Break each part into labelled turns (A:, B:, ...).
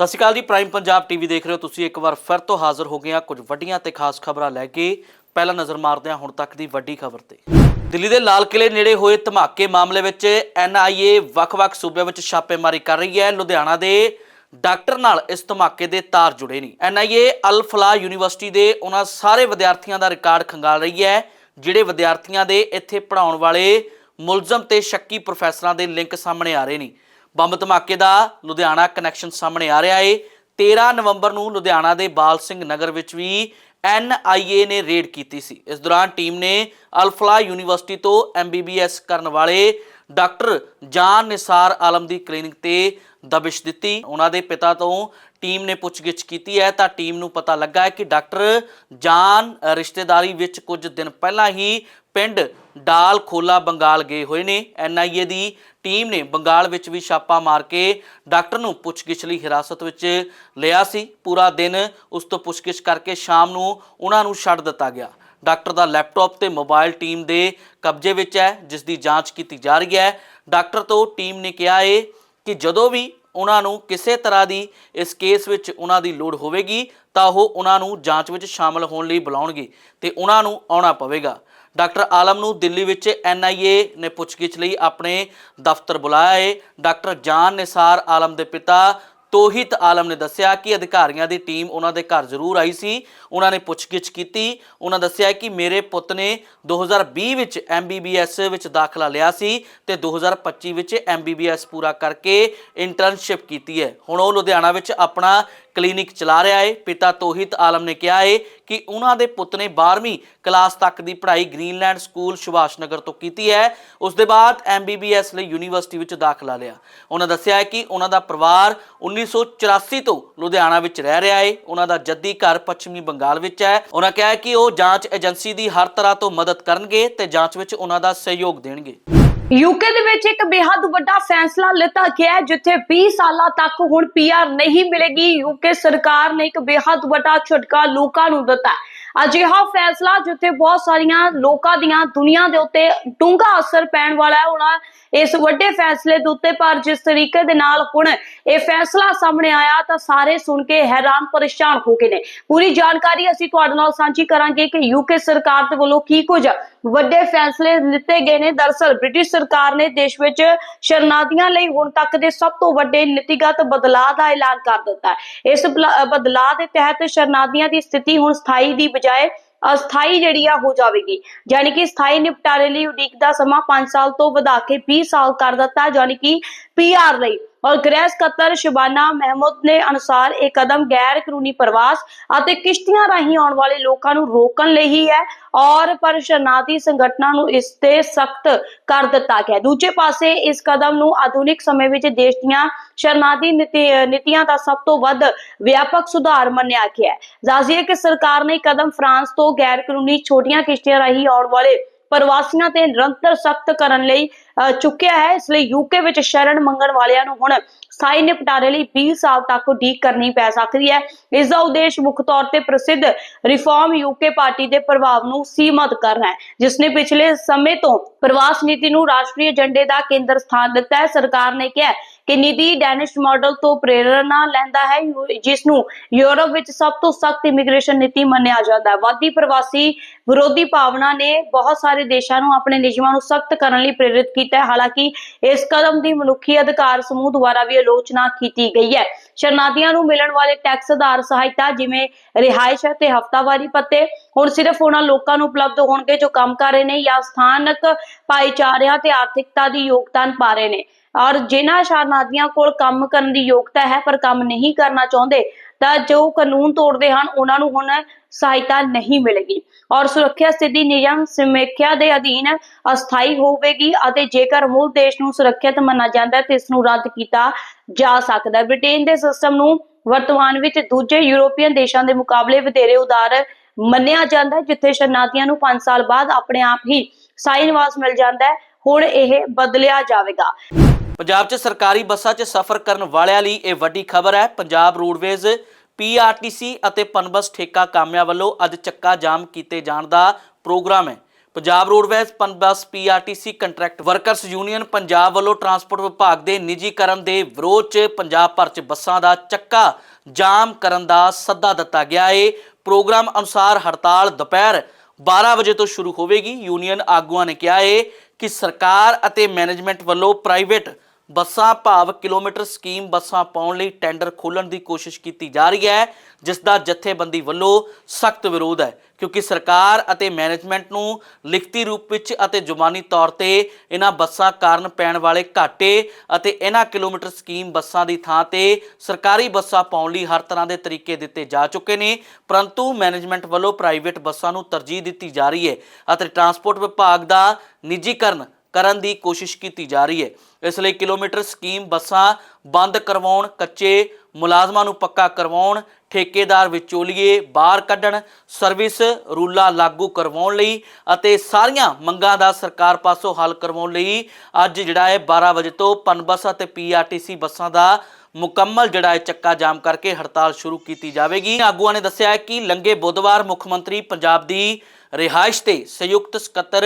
A: ਸਤਿ ਸ਼੍ਰੀ ਅਕਾਲ ਜੀ prime Punjab TV ਦੇਖ ਰਹੇ ਹੋ ਤੁਸੀਂ। ਇੱਕ ਵਾਰ ਫਿਰ ਤੋਂ ਹਾਜ਼ਰ ਹੋ ਗਏ ਹਾਂ ਕੁਝ ਵੱਡੀਆਂ ਤੇ ਖਾਸ ਖਬਰਾਂ ਲੈ ਕੇ। ਪਹਿਲਾਂ ਨਜ਼ਰ ਮਾਰਦੇ ਹਾਂ ਹੁਣ ਤੱਕ ਦੀ ਵੱਡੀ ਖਬਰ ਤੇ। ਦਿੱਲੀ ਦੇ ਲਾਲ ਕਿਲੇ ਨੇੜੇ ਹੋਏ ਧਮਾਕੇ ਮਾਮਲੇ ਵਿੱਚ ਐਨਆਈਏ ਵੱਖ-ਵੱਖ ਸੂਬਿਆਂ ਵਿੱਚ ਛਾਪੇਮਾਰੀ ਕਰ ਰਹੀ ਹੈ। ਲੁਧਿਆਣਾ ਦੇ ਡਾਕਟਰ ਨਾਲ ਇਸ ਧਮਾਕੇ ਦੇ ਤਾਰ ਜੁੜੇ ਨੇ। ਐਨਆਈਏ ਅਲ ਫਲਾ ਯੂਨੀਵਰਸਿਟੀ ਦੇ ਉਹਨਾਂ ਸਾਰੇ ਵਿਦਿਆਰਥੀਆਂ ਦਾ ਰਿਕਾਰਡ ਖੰਗਾਲ ਰਹੀ ਹੈ, ਜਿਹੜੇ ਵਿਦਿਆਰਥੀਆਂ ਦੇ ਇੱਥੇ ਪੜਾਉਣ ਵਾਲੇ ਮੁਲਜ਼ਮ ਤੇ ਸ਼ੱਕੀ ਪ੍ਰੋਫੈਸਰਾਂ ਦੇ ਲਿੰਕ ਸਾਹਮਣੇ ਆ ਰਹੇ ਨੇ। ਬੰਬ ਧਮਾਕੇ ਦਾ ਲੁਧਿਆਣਾ ਕਨੈਕਸ਼ਨ ਸਾਹਮਣੇ ਆ ਰਿਹਾ ਏ। 13 ਨਵੰਬਰ ਨੂੰ ਲੁਧਿਆਣਾ ਦੇ ਬਾਲ ਸਿੰਘ ਨਗਰ ਵਿੱਚ ਵੀ ਐਨਆਈਏ ਨੇ ਰੇਡ ਕੀਤੀ ਸੀ। ਇਸ ਦੌਰਾਨ ਟੀਮ ਨੇ ਅਲਫਲਾ ਯੂਨੀਵਰਸਿਟੀ ਤੋਂ ਐਮਬੀਬੀਐਸ ਕਰਨ ਵਾਲੇ ਡਾਕਟਰ ਜਾਨ ਨਿਸਾਰ ਆਲਮ ਦੀ ਕਲੀਨਿਕ ਤੇ ਦਬਿਸ਼ ਦਿੱਤੀ। ਉਹਨਾਂ ਦੇ ਪਿਤਾ ਤੋਂ ਟੀਮ ਨੇ ਪੁੱਛਗਿੱਛ ਕੀਤੀ ਹੈ, ਤਾਂ ਟੀਮ ਨੂੰ ਪਤਾ ਲੱਗਾ ਹੈ ਕਿ ਡਾਕਟਰ ਜਾਨ ਰਿਸ਼ਤੇਦਾਰੀ ਵਿੱਚ ਕੁਝ ਦਿਨ ਪਹਿਲਾਂ ਹੀ ਪਿੰਡ ਡਾਲ ਖੋਲਾ ਬੰਗਾਲ ਗਏ ਹੋਏ ਨੇ। ਐਨਆਈਏ ਦੀ ਟੀਮ ਨੇ ਬੰਗਾਲ ਵਿੱਚ ਵੀ ਛਾਪਾ ਮਾਰ ਕੇ ਡਾਕਟਰ ਨੂੰ ਪੁੱਛਗਿੱਛ ਲਈ ਹਿਰਾਸਤ ਵਿੱਚ ਲਿਆ ਸੀ। ਪੂਰਾ ਦਿਨ ਉਸ ਤੋਂ ਪੁੱਛਗਿੱਛ ਕਰਕੇ ਸ਼ਾਮ ਨੂੰ ਉਹਨਾਂ ਨੂੰ ਛੱਡ ਦਿੱਤਾ ਗਿਆ। ਡਾਕਟਰ ਦਾ ਲੈਪਟਾਪ ਤੇ ਮੋਬਾਈਲ ਟੀਮ ਦੇ ਕਬਜ਼ੇ ਵਿੱਚ ਹੈ, ਜਿਸ ਦੀ ਜਾਂਚ ਕੀਤੀ ਜਾ ਰਹੀ ਹੈ। ਡਾਕਟਰ ਤੋਂ ਟੀਮ ਨੇ ਕਿਹਾ ਹੈ ਕਿ ਜਦੋਂ ਵੀ ਉਹਨਾਂ ਨੂੰ ਕਿਸੇ ਤਰ੍ਹਾਂ ਦੀ ਇਸ ਕੇਸ ਵਿੱਚ ਉਹਨਾਂ ਦੀ ਲੋੜ ਹੋਵੇਗੀ, ਤਾਂ ਉਹ ਉਹਨਾਂ ਨੂੰ ਜਾਂਚ ਵਿੱਚ ਸ਼ਾਮਲ ਹੋਣ ਲਈ ਬੁਲਾਉਣਗੇ ਤੇ ਉਹਨਾਂ ਨੂੰ ਆਉਣਾ ਪਵੇਗਾ। ਡਾਕਟਰ ਆਲਮ ਨੂੰ ਦਿੱਲੀ ਵਿੱਚ ਐਨਆਈਏ ਨੇ ਪੁੱਛਗਿੱਛ ਲਈ ਆਪਣੇ ਦਫ਼ਤਰ ਬੁਲਾਇਆ ਹੈ ਡਾਕਟਰ ਜਾਨ ਨਿਸਾਰ ਆਲਮ ਦੇ ਪਿਤਾ ਤੋਹਿਤ ਆਲਮ ਨੇ ਦੱਸਿਆ ਕਿ ਅਧਿਕਾਰੀਆਂ ਦੀ ਟੀਮ ਉਹਨਾਂ ਦੇ ਘਰ ਜ਼ਰੂਰ ਆਈ ਸੀ। ਉਹਨਾਂ ਨੇ ਪੁੱਛਗਿੱਛ ਕੀਤੀ। ਉਹਨਾਂ ਦੱਸਿਆ ਕਿ ਮੇਰੇ ਪੁੱਤ ਨੇ 2020 ਵਿੱਚ ਐਮਬੀਬੀਐਸ ਵਿੱਚ ਦਾਖਲਾ ਲਿਆ ਸੀ ਤੇ 2025 ਵਿੱਚ ਐਮਬੀਬੀਐਸ ਪੂਰਾ ਕਰਕੇ ਇੰਟਰਨਸ਼ਿਪ ਕੀਤੀ ਹੈ। ਹੁਣ ਉਹ ਲੁਧਿਆਣਾ ਵਿੱਚ ਆਪਣਾ ਕਲੀਨਿਕ ਚਲਾ ਰਿਹਾ ਹੈ। ਪਿਤਾ ਤੋਹਿਤ ਆਲਮ ਨੇ ਕਿਹਾ ਹੈ ਕਿ ਉਹਨਾਂ ਦੇ ਪੁੱਤ ਨੇ 12ਵੀਂ ਕਲਾਸ ਤੱਕ ਦੀ ਪੜ੍ਹਾਈ ਗ੍ਰੀਨਲੈਂਡ ਸਕੂਲ ਸੁਭਾਸ਼ ਨਗਰ ਤੋਂ ਕੀਤੀ ਹੈ। ਉਸ ਦੇ ਬਾਅਦ ਐਮਬੀਬੀਐਸ ਲਈ ਯੂਨੀਵਰਸਿਟੀ ਵਿੱਚ ਦਾਖਲਾ ਲਿਆ। ਉਹਨਾਂ ਦੱਸਿਆ ਹੈ ਕਿ ਉਹਨਾਂ ਦਾ ਪਰਿਵਾਰ 1984 ਤੋਂ ਲੁਧਿਆਣਾ ਵਿੱਚ ਰਹਿ ਰਿਹਾ ਹੈ। ਉਹਨਾਂ ਦਾ ਜੱਦੀ ਘਰ ਪੱਛਮੀ ਬੰਗਾਲ ਬੰਗਾਲ ਵਿੱਚ ਹੈ। ਉਹਨਾਂ ਕਿਹਾ ਕਿ ਉਹ ਜਾਂਚ ਏਜੰਸੀ ਦੀ ਹਰ ਤਰ੍ਹਾਂ ਤੋਂ ਮਦਦ ਕਰਨਗੇ ਤੇ ਜਾਂਚ ਵਿੱਚ ਉਹਨਾਂ ਦਾ ਸਹਿਯੋਗ ਦੇਣਗੇ।
B: ਯੂਕੇ ਦੇ ਵਿੱਚ ਇੱਕ ਬੇहद ਵੱਡਾ ਫੈਸਲਾ ਲਿੱਤਾ ਗਿਆ ਹੈ, ਜਿੱਥੇ 20 ਸਾਲਾਂ ਤੱਕ ਹੁਣ ਪੀਆਰ ਨਹੀਂ ਮਿਲੇਗੀ। ਯੂਕੇ ਸਰਕਾਰ ਨੇ ਇੱਕ ਬੇहद ਵੱਡਾ ਛੁਟਕਾ ਲੋਕਾਂ ਨੂੰ ਦਿੱਤਾ। ਅਜਿਹਾ ਫੈਸਲਾ ਜਿੱਥੇ ਬਹੁਤ ਸਾਰੀਆਂ ਲੋਕਾਂ ਦੀਆਂ ਦੁਨੀਆ ਦੇ ਉੱਤੇ ਡੂੰਘਾ ਅਸਰ ਪੈਣ ਵਾਲਾ ਹੈ ਉਹਨਾਂ ਇਸ ਵੱਡੇ ਫੈਸਲੇ ਦੇ ਉੱਤੇ, ਪਰ ਜਿਸ ਤਰੀਕੇ ਦੇ ਨਾਲ ਹੁਣ ਇਹ ਫੈਸਲਾ ਸਾਹਮਣੇ ਆਇਆ, ਤਾਂ ਸਾਰੇ ਸੁਣ ਕੇ ਹੈਰਾਨ ਪਰੇਸ਼ਾਨ ਹੋ ਗਏ ਨੇ। ਪੂਰੀ ਜਾਣਕਾਰੀ ਅਸੀਂ ਤੁਹਾਡੇ ਨਾਲ ਸਾਂਝੀ ਕਰਾਂਗੇ ਕਿ ਯੂਕੇ ਸਰਕਾਰ ਦੇ ਵੱਲੋਂ ਕੀ ਕੁਝ ਵੱਡੇ ਫੈਸਲੇ ਲਿੱਤੇ ਗਏ ਨੇ। ਦਰਅਸਲ ਬ੍ਰਿਟਿਸ਼ ਸਰਕਾਰ ਨੇ ਦੇਸ਼ ਵਿੱਚ ਸ਼ਰਨਾਰਥੀਆਂ ਲਈ ਹੁਣ ਤੱਕ ਦੇ ਸਭ ਤੋਂ ਵੱਡੇ ਨੀਤੀਗਤ ਬਦਲਾਅ ਦਾ ਐਲਾਨ ਕਰ ਦਿੱਤਾ ਹੈ। ਇਸ ਬਲਾ- ਬਦਲਾਅ ਦੇ ਤਹਿਤ ਸ਼ਰਨਾਰਥੀਆਂ ਦੀ ਸਥਿਤੀ ਹੁਣ ਸਥਾਈ ਦੀ ਬਜਾਏ ਅਸਥਾਈ ਜਿਹੜੀ ਆ ਹੋ ਜਾਵੇਗੀ। ਯਾਨੀ ਕਿ ਸਥਾਈ ਨਿਪਟਾਰੇ ਲਈ ਉਡੀਕ ਦਾ ਸਮਾਂ 5 ਸਾਲ ਤੋਂ ਵਧਾ ਕੇ 20 ਸਾਲ ਕਰ ਦਿੱਤਾ ਹੈ, ਯਾਨੀ ਕਿ ਪੀਆਰ ਲਈ। ਔਰ ਗ੍ਰਹਿ ਸਕੱਤਰ ਸ਼ਬਾਨਾ ਮਹਿਮੂਦ ਨੇ ਅਨੁਸਾਰ ਇਹ ਕਦਮ ਗੈਰ ਕਾਨੂੰਨੀ ਪ੍ਰਵਾਸ ਅਤੇ ਕਿਸ਼ਤੀਆਂ ਰਾਹੀਂ ਆਉਣ ਵਾਲੇ ਲੋਕਾਂ ਨੂੰ ਰੋਕਣ ਲਈ ਹੀ ਹੈ ਔਰ ਪਰ ਸ਼ਰਨਾਰਥੀ ਸੰਗਠਨਾਂ ਨੂੰ ਇਸ ਤੇ ਸਖਤ ਕਰ ਦਿੱਤਾ ਗਿਆ ਦੂਜੇ ਪਾਸੇ ਇਸ ਕਦਮ ਨੂੰ ਆਧੁਨਿਕ ਸਮੇਂ ਵਿੱਚ ਦੇਸ਼ ਦੀਆਂ ਸ਼ਰਨਾਰਥੀ ਨੀਤੀ- ਨੀਤੀਆਂ ਦਾ ਸਭ ਤੋਂ ਵੱਧ ਵਿਆਪਕ ਸੁਧਾਰ ਮੰਨਿਆ ਗਿਆ ਹੈ। ਜ਼ਾਜ਼ੀਏ ਕਿ ਸਰਕਾਰ ਨੇ ਕਦਮ ਫਰਾਂਸ ਤੋਂ ਗੈਰ ਕਾਨੂੰਨੀ ਛੋਟੀਆਂ ਕਿਸ਼ਤੀਆਂ ਰਾਹੀਂ ਆਉਣ ਵਾਲੇ ਪ੍ਰਵਾਸੀਆਂ ਤੇ ਨਿਰੰਤਰ ਸਖਤ ਕਰਨ ਲਈ ਅਹ, ਚੁੱਕਿਆ ਹੈ। ਇਸ ਲਈ ਯੂਕੇ ਵਿੱਚ ਸ਼ਰਨ ਮੰਗਣ ਵਾਲਿਆਂ ਨੂੰ ਹੁਣ ਸਥਾਈ ਨਿਪਟਾਰੇ ਲਈ 20 ਸਾਲ ਤੱਕ ਉਡੀਕ ਕਰਨੀ ਪੈ ਸਕਦੀ ਹੈ। ਇਸ ਦਾ ਉਦੇਸ਼ ਮੁੱਖ ਤੌਰ ਤੇ ਪ੍ਰਸਿੱਧ ਰਿਫਾਰਮ ਯੂਕੇ ਪਾਰਟੀ ਦੇ ਪ੍ਰਭਾਵ ਨੂੰ ਸੀਮਤ ਕਰਨਾ ਹੈ, ਜਿਸ ਨੇ ਪਿਛਲੇ ਸਮੇਂ ਤੋਂ ਪ੍ਰਵਾਸ ਨੀਤੀ ਨੂੰ ਰਾਸ਼ਟਰੀ ਏਜੰਡੇ ਦਾ ਕੇਂਦਰ ਸਥਾਨ ਦਿੱਤਾ ਹੈ। ਸਰਕਾਰ ਨੇ ਕਿਹਾ ਕਿ ਨੀਤੀ ਡੈਨਿਸ਼ ਮਾਡਲ ਤੋਂ ਪ੍ਰੇਰਣਾ ਲੈਂਦਾ ਹੈ ਜਿਸ ਨੂੰ ਯੂਰਪ ਵਿੱਚ ਸਭ ਤੋਂ ਸਖਤ ਇਮੀਗ੍ਰੇਸ਼ਨ ਨੀਤੀ ਮੰਨਿਆ ਜਾਂਦਾ ਹੈ। ਵਾਦੀ ਪ੍ਰਵਾਸੀ ਵਿਰੋਧੀ ਭਾਵਨਾ ਨੇ ਬਹੁਤ ਸਾਰੇ ਦੇਸ਼ਾਂ ਨੂੰ ਆਪਣੇ ਨਿਯਮਾਂ ਨੂੰ ਸਖਤ ਕਰਨ ਲਈ ਪ੍ਰੇਰਿਤ ਕੀਤਾ ਹੈ। ਹਾਲਾਂਕਿ ਇਸ ਕਦਮ ਦੀ ਮਨੁੱਖੀ ਅਧਿਕਾਰ ਸਮੂਹ ਦੁਆਰਾ ਵੀ ਆਲੋਚਨਾ ਕੀਤੀ ਗਈ ਹੈ। ਸ਼ਰਨਾਰਥੀਆਂ ਨੂੰ ਮਿਲਣ ਵਾਲੇ ਟੈਕਸ ਆਧਾਰ ਸਹਾਇਤਾ ਜਿਵੇਂ ਰਿਹਾਇਸ਼ ਅਤੇ ਹਫ਼ਤਾਵਾਰੀ ਪੱਤੇ, ਹੁਣ ਸਿਰਫ ਉਹਨਾਂ ਲੋਕਾਂ ਨੂੰ ਉਪਲਬਧ ਹੋਣਗੇ ਜੋ ਕੰਮ ਕਰ ਰਹੇ ਨੇ ਜਾਂ ਸਥਾਨਕ ਭਾਈਚਾਰਿਆਂ ਤੇ ਆਰਥਿਕਤਾ ਦੀ ਯੋਗਦਾਨ ਪਾ ਰਹੇ ਨੇ। ਔਰ ਜਿਨ੍ਹਾਂ ਸ਼ਰਨਾਰਥੀਆਂ ਕੋਲ ਕੰਮ ਕਰਨ ਦੀ ਯੋਗਤਾ ਹੈ, ਪਰ ਕੰਮ ਨਹੀਂ ਕਰਨਾ ਚਾਹੁੰਦੇ ਤਾਂ ਜੋ ਕਾਨੂੰਨ ਤੋੜਦੇ ਹਨ, ਉਹਨਾਂ ਨੂੰ ਹੁਣ ਸਹਾਇਤਾ ਨਹੀਂ ਮਿਲੇਗੀ। ਔਰ ਸੁਰੱਖਿਆ ਸਥਿਤੀ ਨਿਯਮ ਸਮੀਖਿਆ ਦੇ ਅਧੀਨ ਅਸਥਾਈ ਹੋਵੇਗੀ ਅਤੇ ਜੇਕਰ ਮੂਲ ਦੇਸ਼ ਨੂੰ ਸੁਰੱਖਿਅਤ ਮੰਨਿਆ ਜਾਂਦਾ ਹੈ, ਤੇ ਇਸ ਨੂੰ ਰੱਦ ਕੀਤਾ ਜਾ ਸਕਦਾ ਹੈ। ਬ੍ਰਿਟੇਨ ਦੇ ਸਿਸਟਮ ਨੂੰ ਵਰਤਮਾਨ ਵਿੱਚ ਦੂਜੇ ਯੂਰੋਪੀਅਨ ਦੇਸ਼ਾਂ ਦੇ ਮੁਕਾਬਲੇ ਵਧੇਰੇ ਉਦਾਰ ਮੰਨਿਆ ਜਾਂਦਾ ਹੈ, ਜਿੱਥੇ ਸ਼ਰਨਾਰਥੀਆਂ ਨੂੰ 5 ਸਾਲ ਬਾਅਦ ਆਪਣੇ ਆਪ ਹੀ ਸਾਈ ਨਿਵਾਸ ਮਿਲ ਜਾਂਦਾ ਹੈ। ਹੁਣ ਇਹ ਬਦਲਿਆ ਜਾਵੇਗਾ।
A: ਪੰਜਾਬ 'ਚ ਸਰਕਾਰੀ ਬੱਸਾਂ 'ਚ ਸਫ਼ਰ ਕਰਨ ਵਾਲਿਆਂ ਲਈ ਇਹ ਵੱਡੀ ਖਬਰ ਹੈ। ਪੰਜਾਬ ਰੋਡਵੇਜ਼ ਪੀਆਰਟੀਸੀ ਅਤੇ ਪਨਬਸ ਠੇਕਾ ਕਾਮਿਆਂ ਵੱਲੋਂ ਅੱਜ ਚੱਕਾ ਜਾਮ ਕੀਤੇ ਜਾਣ ਦਾ ਪ੍ਰੋਗਰਾਮ ਹੈ। Punjab roadways Punbus PRTC contract workers union Punjab ਵੱਲੋਂ ਟਰਾਂਸਪੋਰਟ ਵਿਭਾਗ ਦੇ ਨਿੱਜੀਕਰਨ ਦੇ ਵਿਰੋਧ 'ਚ ਪੰਜਾਬ ਭਰ 'ਚ ਬੱਸਾਂ ਦਾ ਚੱਕਾ ਜਾਮ ਕਰਨ ਦਾ ਸੱਦਾ ਦਿੱਤਾ ਗਿਆ ਏ। ਪ੍ਰੋਗਰਾਮ ਅਨੁਸਾਰ ਹੜਤਾਲ ਦੁਪਹਿਰ 12 ਵਜੇ ਤੋਂ ਸ਼ੁਰੂ ਹੋਵੇਗੀ। ਯੂਨੀਅਨ ਆਗੂਆਂ ਨੇ ਕਿਹਾ ਹੈ ਕਿ ਸਰਕਾਰ ਅਤੇ ਮੈਨੇਜਮੈਂਟ ਵੱਲੋਂ ਪ੍ਰਾਈਵੇਟ ਬੱਸਾਂ ਭਾਵ ਕਿਲੋਮੀਟਰ ਸਕੀਮ ਬੱਸਾਂ ਪਾਉਣ ਲਈ ਟੈਂਡਰ ਖੋਲਣ ਦੀ ਕੋਸ਼ਿਸ਼ ਕੀਤੀ ਜਾ ਰਹੀ ਹੈ ਜਿਸ ਦਾ ਜਥੇਬੰਦੀ ਵੱਲੋਂ ਸਖਤ ਵਿਰੋਧ ਹੈ, ਕਿਉਂਕਿ ਸਰਕਾਰ ਅਤੇ ਮੈਨੇਜਮੈਂਟ ਨੂੰ ਲਿਖਤੀ ਰੂਪ ਵਿੱਚ ਅਤੇ ਜ਼ੁਬਾਨੀ ਤੌਰ ਤੇ ਇਹਨਾਂ ਬੱਸਾਂ ਕਾਰਨ ਪੈਣ ਵਾਲੇ ਘਾਟੇ ਅਤੇ ਇਹਨਾਂ ਕਿਲੋਮੀਟਰ ਸਕੀਮ ਬੱਸਾਂ ਦੀ ਥਾਂ ਤੇ ਸਰਕਾਰੀ ਬੱਸਾਂ ਪਾਉਣ ਲਈ ਹਰ ਤਰ੍ਹਾਂ ਦੇ ਤਰੀਕੇ ਦਿੱਤੇ ਜਾ ਚੁੱਕੇ ਨੇ, ਪਰੰਤੂ ਮੈਨੇਜਮੈਂਟ ਵੱਲੋਂ ਪ੍ਰਾਈਵੇਟ ਬੱਸਾਂ ਨੂੰ ਤਰਜੀਹ ਦਿੱਤੀ ਜਾ ਰਹੀ ਹੈ ਅਤੇ ਟਰਾਂਸਪੋਰਟ ਵਿਭਾਗ ਦਾ ਨਿੱਜੀਕਰਨ ਕਰਨ ਦੀ ਕੋਸ਼ਿਸ਼ ਕੀਤੀ ਜਾ ਰਹੀ ਹੈ। ਇਸ ਲਈ ਕਿਲੋਮੀਟਰ ਸਕੀਮ ਬੱਸਾਂ ਬੰਦ ਕਰਵਾਉਣ, ਕੱਚੇ ਮੁਲਾਜ਼ਮਾਂ ਨੂੰ ਪੱਕਾ ਕਰਵਾਉਣ, ਠੇਕੇਦਾਰ ਵਿਚੋਲੀਏ ਬਾਹਰ ਕੱਢਣ, ਸਰਵਿਸ ਰੂਲਾਂ ਲਾਗੂ ਕਰਵਾਉਣ ਲਈ ਅਤੇ ਸਾਰੀਆਂ ਮੰਗਾਂ ਦਾ ਸਰਕਾਰ ਪਾਸੋਂ ਹੱਲ ਕਰਵਾਉਣ ਲਈ ਅੱਜ ਜਿਹੜਾ ਹੈ 12 ਵਜੇ ਤੋਂ ਪਨਬਸ ਅਤੇ ਪੀਆਰਟੀਸੀ ਬੱਸਾਂ ਦਾ ਮੁਕੰਮਲ ਜਿਹੜਾ ਹੈ ਚੱਕਾ ਜਾਮ ਕਰਕੇ ਹੜਤਾਲ ਸ਼ੁਰੂ ਕੀਤੀ ਜਾਵੇਗੀ। ਆਗੂਆਂ ਨੇ ਦੱਸਿਆ ਹੈ ਕਿ ਲੰਗੇ ਬੁੱਧਵਾਰ ਮੁੱਖ ਮੰਤਰੀ ਪੰਜਾਬ ਦੀ ਰਿਹਾਇਸ਼ ਤੇ ਸੰਯੁਕਤ ਸਕੱਤਰ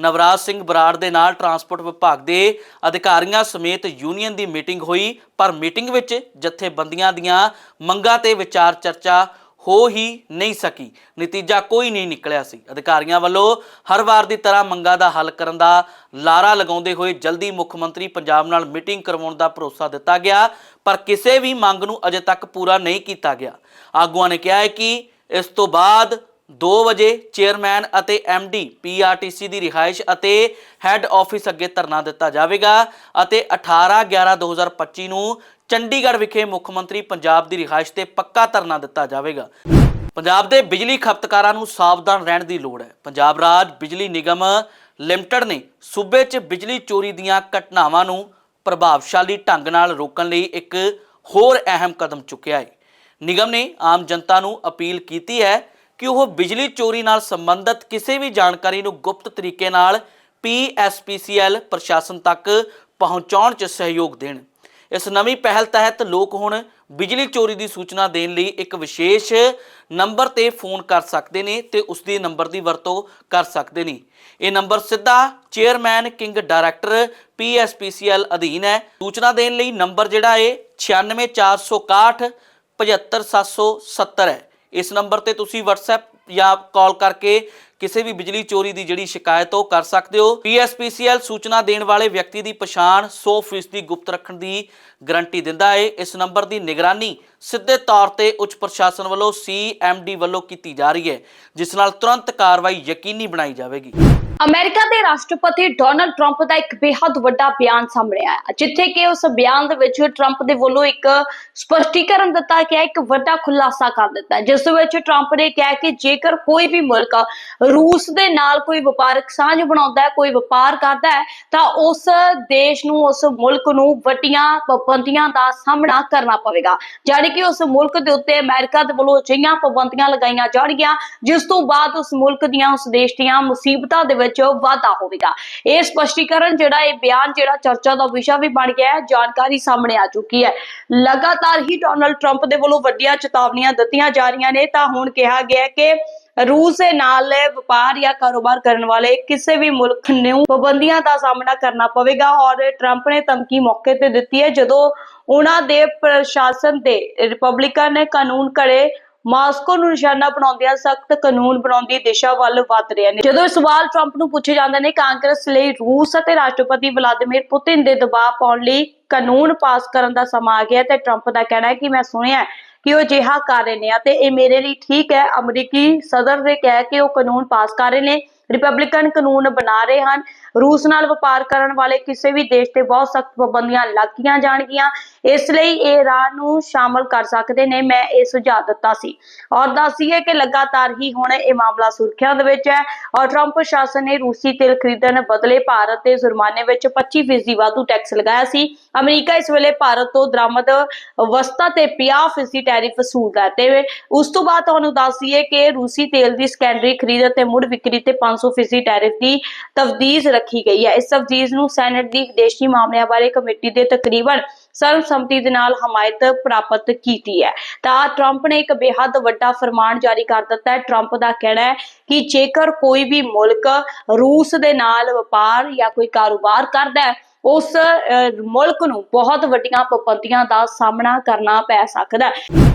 A: ਨਵਰਾਜ ਸਿੰਘ ਬਰਾੜ ਦੇ ਨਾਲ ਟਰਾਂਸਪੋਰਟ ਵਿਭਾਗ ਦੇ ਅਧਿਕਾਰੀਆਂ ਸਮੇਤ ਯੂਨੀਅਨ ਦੀ ਮੀਟਿੰਗ ਹੋਈ, ਪਰ ਮੀਟਿੰਗ ਵਿੱਚ ਜਥੇਬੰਦੀਆਂ ਦੀਆਂ ਮੰਗਾਂ ਤੇ ਵਿਚਾਰ ਚਰਚਾ ਹੋ ਹੀ ਨਹੀਂ ਸਕੀ। ਨਤੀਜਾ ਕੋਈ ਨਹੀਂ ਨਿਕਲਿਆ ਸੀ। ਅਧਿਕਾਰੀਆਂ ਵੱਲੋਂ ਹਰ ਵਾਰ ਦੀ ਤਰ੍ਹਾਂ ਮੰਗਾਂ ਦਾ ਹੱਲ ਕਰਨ ਦਾ ਲਾਰਾ ਲਗਾਉਂਦੇ ਹੋਏ ਜਲਦੀ ਮੁੱਖ ਮੰਤਰੀ ਪੰਜਾਬ ਨਾਲ ਮੀਟਿੰਗ ਕਰਵਾਉਣ ਦਾ ਭਰੋਸਾ ਦਿੱਤਾ ਗਿਆ, ਪਰ ਕਿਸੇ ਵੀ ਮੰਗ ਨੂੰ ਅਜੇ ਤੱਕ ਪੂਰਾ ਨਹੀਂ ਕੀਤਾ ਗਿਆ। ਆਗੂਆਂ ਨੇ ਕਿਹਾ ਹੈ ਕਿ ਇਸ ਤੋਂ ਬਾਅਦ 2 ਵਜੇ ਚੇਅਰਮੈਨ ਅਤੇ ਡੀ ਪੀਆਰਟੀਸੀ ਦੀ ਰਿਹਾਇਸ਼ ਅਤੇ ਹੈੱਡ ਆਫਿਸ ਅੱਗੇ ਧਰਨਾ ਦਿੱਤਾ ਜਾਵੇਗਾ ਅਤੇ 18 11 2025 ਨੂੰ ਚੰਡੀਗੜ੍ਹ ਵਿਖੇ ਮੁੱਖ ਮੰਤਰੀ ਪੰਜਾਬ ਦੀ ਰਿਹਾਇਸ਼ ਤੇ ਪੱਕਾ ਧਰਨਾ ਦਿੱਤਾ ਜਾਵੇਗਾ। ਪੰਜਾਬ ਦੇ ਬਿਜਲੀ ਖਪਤਕਾਰਾਂ ਨੂੰ ਸਾਵਧਾਨ ਰਹਿਣ ਦੀ ਲੋੜ ਹੈ। ਪੰਜਾਬ ਰਾਜ ਬਿਜਲੀ ਨਿਗਮ ਲਿਮਟਿਡ ਨੇ ਸੂਬੇ 'ਚ ਬਿਜਲੀ ਚੋਰੀ ਦੀਆਂ ਘਟਨਾਵਾਂ ਨੂੰ ਪ੍ਰਭਾਵਸ਼ਾਲੀ ਢੰਗ ਨਾਲ ਰੋਕਣ ਲਈ ਇੱਕ ਹੋਰ ਅਹਿਮ ਕਦਮ ਚੁੱਕਿਆ ਹੈ। ਨਿਗਮ ਨੇ ਆਮ ਜਨਤਾ ਨੂੰ ਅਪੀਲ ਕੀਤੀ ਹੈ ਕਿ ਉਹ ਬਿਜਲੀ ਚੋਰੀ ਨਾਲ ਸੰਬੰਧਿਤ ਕਿਸੇ ਵੀ ਜਾਣਕਾਰੀ ਨੂੰ ਗੁਪਤ ਤਰੀਕੇ ਨਾਲ ਪੀਐਸਪੀਸੀਐਲ ਪ੍ਰਸ਼ਾਸਨ ਤੱਕ ਪਹੁੰਚਾਉਣ 'ਚ ਸਹਿਯੋਗ ਦੇਣ। ਇਸ ਨਵੀਂ ਪਹਿਲ ਤਹਿਤ ਲੋਕ ਹੁਣ ਬਿਜਲੀ ਚੋਰੀ ਦੀ ਸੂਚਨਾ ਦੇਣ ਲਈ ਇੱਕ ਵਿਸ਼ੇਸ਼ ਨੰਬਰ ਤੇ ਫੋਨ ਕਰ ਸਕਦੇ ਨੇ ਤੇ ਉਸ ਦੀ ਨੰਬਰ ਦੀ ਵਰਤੋਂ ਕਰ ਸਕਦੇ ਨੇ। ਇਹ ਨੰਬਰ ਸਿੱਧਾ ਚੇਅਰਮੈਨ ਕਿੰਗ ਡਾਇਰੈਕਟਰ ਪੀਐਸਪੀਸੀਐਲ ਅਧੀਨ ਹੈ। ਸੂਚਨਾ ਦੇਣ ਲਈ ਨੰਬਰ ਜਿਹੜਾ ਹੈ 96461 75770 ਹੈ। ਇਸ ਨੰਬਰ ਤੇ ਤੁਸੀਂ WhatsApp ਜਾਂ ਕਾਲ ਕਰਕੇ ਕਿਸੇ ਵੀ ਬਿਜਲੀ ਚੋਰੀ ਦੀ ਜਿਹੜੀ ਸ਼ਿਕਾਇਤ ਉਹ ਕਰ ਸਕਦੇ ਹੋ। ਪੀਐਸਪੀਸੀਐਲ ਸੂਚਨਾ ਦੇਣ ਵਾਲੇ ਵਿਅਕਤੀ ਦੀ ਪਛਾਣ 100% ਗੁਪਤ ਰੱਖਣ ਦੀ ਗਾਰੰਟੀ ਦਿੰਦਾ ਹੈ ਇਸ ਨੰਬਰ ਦੀ ਨਿਗਰਾਨੀ ਸਿੱਧੇ ਤੌਰ ਤੇ ਉੱਚ ਪ੍ਰਸ਼ਾਸਨ ਵੱਲੋਂ ਸੀਐਮਡੀ ਵੱਲੋਂ ਕੀਤੀ ਜਾ ਰਹੀ ਹੈ, ਜਿਸ ਨਾਲ ਤੁਰੰਤ ਕਾਰਵਾਈ ਯਕੀਨੀ ਬਣਾਈ ਜਾਵੇਗੀ।
B: ਅਮਰੀਕਾ ਦੇ ਰਾਸ਼ਟਰਪਤੀ ਡੋਨਲਡ ਟਰੰਪ ਦਾ ਇੱਕ ਬੇहद ਵੱਡਾ ਬਿਆਨ ਸਾਹਮਣੇ ਆਇਆ, ਜਿੱਥੇ ਕਿ ਉਸ ਬਿਆਨ ਦੇ ਵਿੱਚ ਟਰੰਪ ਦੇ ਵੱਲੋਂ ਇੱਕ ਸਪਸ਼ਟੀਕਰਨ ਦਿੱਤਾ ਗਿਆ, ਇੱਕ ਵੱਡਾ ਖੁਲਾਸਾ ਕਰ ਦਿੱਤਾ। ਜਿਸ ਵਿੱਚ ਟਰੰਪ ਨੇ ਕਿਹਾ ਕਿ ਜੇਕਰ ਕੋਈ ਵੀ ਮੁਲਕ ਰੂਸ ਦੇ ਨਾਲ ਕੋਈ ਵਪਾਰਕ ਸਾਂਝ ਬਣਾਉਂਦਾ ਹੈ, ਕੋਈ ਵਪਾਰ ਕਰਦਾ ਹੈ, ਤਾਂ ਉਸ ਦੇਸ਼ ਨੂੰ, ਉਸ ਮੁਲਕ ਨੂੰ ਵੱਡੀਆਂ ਪਾਬੰਦੀਆਂ ਦਾ ਸਾਹਮਣਾ ਕਰਨਾ ਪਵੇਗਾ। ਜਾਣੀ ਕਿ ਉਸ ਮੁਲਕ ਦੇ ਉੱਤੇ ਅਮਰੀਕਾ ਦੇ ਵੱਲੋਂ ਅਜਿਹੀਆਂ ਪਾਬੰਦੀਆਂ ਲਗਾਈਆਂ ਜਾਣਗੀਆਂ, ਜਿਸ ਤੋਂ ਬਾਅਦ ਉਸ ਮੁਲਕ ਦੀਆਂ, ਉਸ ਦੇਸ਼ ਦੀਆਂ ਮੁਸੀਬਤਾਂ ਦੇ ਵਿੱਚ ਵਾਧਾ ਹੋਵੇਗਾ। ਇਹ ਸਪਸ਼ਟੀਕਰਨ ਜਿਹੜਾ ਇਹ ਬਿਆਨ, ਜਿਹੜਾ ਚਰਚਾ ਦਾ ਵਿਸ਼ਾ ਵੀ ਬਣ ਗਿਆ ਹੈ, ਜਾਣਕਾਰੀ ਸਾਹਮਣੇ ਆ ਚੁੱਕੀ ਹੈ। ਲਗਾਤਾਰ ਹੀ ਡੋਨਲਡ ਟਰੰਪ ਦੇ ਵੱਲੋਂ ਵੱਡੀਆਂ ਚੇਤਾਵਨੀਆਂ ਦਿੱਤੀਆਂ ਜਾ ਰਹੀਆਂ ਨੇ, ਤਾਂ ਹੁਣ ਕਿਹਾ ਗਿਆ ਕਿ ਰੂਸ ਦੇ ਨਾਲ ਵਪਾਰ ਜਾਂ ਕਾਰੋਬਾਰ ਕਰਨ ਵਾਲੇ ਕਿਸੇ ਵੀ ਮੁਲਕ ਨੂੰ ਪਾਬੰਦੀਆਂ ਦਾ ਸਾਹਮਣਾ ਕਰਨਾ ਪਵੇਗਾ ਔਰ ਟਰੰਪ ਨੇ ਧਮਕੀ ਮੌਕੇ ਤੇ ਦਿੱਤੀ ਹੈ, ਜਦੋਂ ਉਹਨਾਂ ਦੇ ਪ੍ਰਸ਼ਾਸਨ ਦੇ ਰਿਪਬਲਿਕਨ ਕਾਨੂੰਨ ਘੜੇ ਮਾਸਕੋ ਨੂੰ ਨਿਸ਼ਾਨਾ ਬਣਾਉਂਦਿਆਂ ਸਖਤ ਕਾਨੂੰਨ ਬਣਾਉਣ ਦੀ ਦਿਸ਼ਾ ਵੱਲ ਵਧ ਰਹੇ ਨੇ। ਜਦੋਂ ਇਹ ਸਵਾਲ ਟਰੰਪ ਨੂੰ ਪੁੱਛੇ ਜਾਂਦੇ ਨੇ, ਕਾਂਗਰਸ ਲਈ ਰੂਸ ਅਤੇ ਰਾਸ਼ਟਰਪਤੀ ਵਲਾਦੀਮੀਰ ਪੁਤਿਨ ਦੇ ਦਬਾਅ ਪਾਉਣ ਲਈ ਕਾਨੂੰਨ ਪਾਸ ਕਰਨ ਦਾ ਸਮਾਂ ਆ ਗਿਆ ਤੇ ਟਰੰਪ ਦਾ ਕਹਿਣਾ ਹੈ ਕਿ ਮੈਂ ਸੁਣਿਆ ਕਿ ਉਹ ਅਜਿਹਾ ਕਰ ਰਹੇ ਨੇ ਅਤੇ ਇਹ ਮੇਰੇ ਲਈ ਠੀਕ ਹੈ। ਅਮਰੀਕੀ ਸਦਰ ਨੇ ਕਹਿ ਕੇ ਉਹ ਕਾਨੂੰਨ ਪਾਸ ਕਰ ਰਹੇ ਨੇ। ਰਿਪਬਲਿਕਨ ਕਾਨੂੰਨ ਬਣਾ ਰਹੇ ਹਨ। ਰੂਸ ਨਾਲ ਵਪਾਰ ਕਰਨ ਵਾਲੇ ਕਿਸੇ ਵੀ ਦੇਸ਼ ਤੇ ਬਹੁਤ ਸਖਤ ਪਾਬੰਦੀਆਂ ਲੱਗੀਆਂ ਜਾਣਗੀਆਂ। ਇਸ ਲਈ ਇਹ ਰਾਹ ਨੂੰ ਸ਼ਾਮਲ ਕਰ ਸਕਦੇ ਨੇ। ਮੈਂ ਇਹ ਸੁਝਾਅ ਦਿੱਤਾ ਸੀ। ਔਰ ਦੱਸੀਏ ਕਿ ਲਗਾਤਾਰ ਹੀ ਹੁਣ ਇਹ ਮਾਮਲਾ ਸੁਰਖੀਆਂ ਦੇ ਵਿੱਚ ਹੈ ਔਰ ਟਰੰਪ ਪ੍ਰਸ਼ਾਸਨ ਨੇ ਰੂਸੀ ਤੇਲ ਖਰੀਦਣ ਬਦਲੇ ਭਾਰਤ ਤੇ ਜੁਰਮਾਨੇ ਵਿੱਚ 25% ਵਾਧੂ ਟੈਕਸ ਲਗਾਇਆ ਸੀ। ਅਮਰੀਕਾ ਇਸ ਵੇਲੇ ਭਾਰਤ ਤੋਂ ਦਰਾਮਦ ਵਸਤਾਂ ਤੇ 50% ਟੈਰਿਫ ਵਸੂਲਦਾ ਤੇ ਉਸ ਤੋਂ ਬਾਅਦ ਤੁਹਾਨੂੰ ਦੱਸੀਏ ਕਿ ਰੂਸੀ ਤੇਲ ਦੀ ਸੈਕੰਡਰੀ ਖਰੀਦ ਅਤੇ ਮੁੜ ਵਿਕਰੀ ਤੇ 500% ਟੈਰਿਫ ਦੀ ਤਫਦੀਜ਼ ਰੱਖੀ ਗਈ ਹੈ। ਇਸ ਤਫਤੀਸ਼ ਨੂੰ ਸੈਨੇਟ ਦੀ ਵਿਦੇਸ਼ੀ ਮਾਮਲਿਆਂ ਬਾਰੇ ਕਮੇਟੀ ਦੇ ਤਕਰੀਬਨ ਸਰਵਸੰਮਤੀ ਦੇ ਨਾਲ ਹਮਾਇਤ ਪ੍ਰਾਪਤ ਕੀਤੀ ਹੈ। ਤਾਂ ਟਰੰਪ ਨੇ ਇੱਕ ਬੇहद ਵੱਡਾ ਫਰਮਾਨ ਜਾਰੀ ਕਰ ਦਿੱਤਾ ਹੈ। ਟਰੰਪ ਦਾ ਕਹਿਣਾ ਹੈ ਕਿ ਜੇਕਰ ਕੋਈ ਵੀ ਮੁਲਕ ਰੂਸ ਦੇ ਨਾਲ ਵਪਾਰ ਜਾਂ ਕੋਈ ਕਾਰੋਬਾਰ ਕਰਦਾ ਹੈ ਉਸ ਮੁਲਕ ਨੂੰ ਬਹੁਤ ਵੱਡੀਆਂ ਪਾਬੰਦੀਆਂ ਦਾ ਸਾਹਮਣਾ ਕਰਨਾ ਪੈ ਸਕਦਾ ਹੈ।